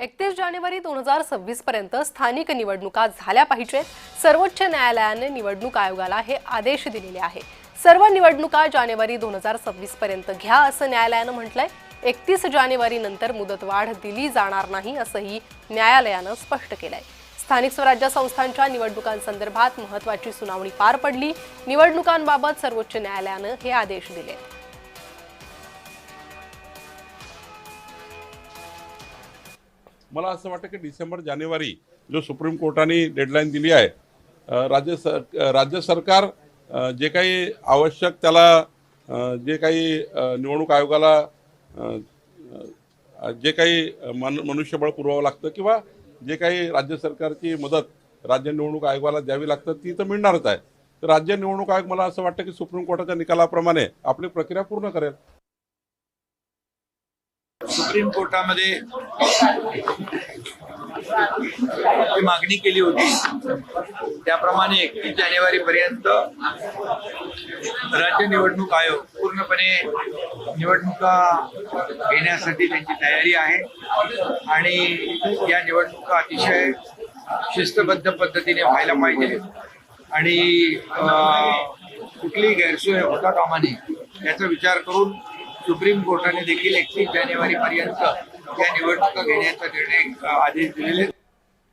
एकतीस जानेवारी दोन हजार सव्वीस पर्यंत स्थानिक निवडणुका झाल्या पाहिजेत. सर्वोच्च न्यायालयाने निवडणूक आयोगाला हे आदेश दिलेले आहे. सर्व निवडणुका जानेवारी दोन हजार सव्वीस पर्यंत घ्या असं न्यायालयानं म्हटलंय. एकतीस जानेवारी नंतर मुदतवाढ दिली जाणार नाही असंही न्यायालयानं स्पष्ट केलंय. स्थानिक स्वराज्य संस्थांच्या निवडणुकांसंदर्भात महत्वाची सुनावणी पार पडली. निवडणुकांबाबत सर्वोच्च न्यायालयानं हे आदेश दिले. मला असं वाटतं की डिसेंबर जानेवारी जो सुप्रीम कोर्टाने डेडलाईन दिली आहे राज्य सर राज्य सरकार जे काही आवश्यक त्याला जे काही निवडणूक आयोगाला जे काही मन मनुष्यबळ पुरवावं लागतं किंवा जे काही राज्य सरकारची मदत राज्य निवडणूक आयोगाला द्यावी लागतं ती तर मिळणारच आहे. तर राज्य निवडणूक आयोग मला असं वाटतं की सुप्रीम कोर्टाच्या निकालाप्रमाणे आपली प्रक्रिया पूर्ण करेल. सुप्रीम कोर्टामध्ये मागणी केली होती. त्याप्रमाणे एकतीस जानेवारी पर्यंत राज्य निवडणूक आयोग पूर्णपणे निवडणुका घेण्यासाठी त्यांची तयारी आहे आणि या निवडणुका अतिशय शिस्तबद्ध पद्धतीने व्हायला पाहिजे. आणि कुठलीही गैरसोय होता कामाने याचा विचार करून सुप्रीम कोर्टाने देखील एकतीस जानेवारी पर्यंत या निवडणुका घेण्याचा निर्णय आदेश दिलेले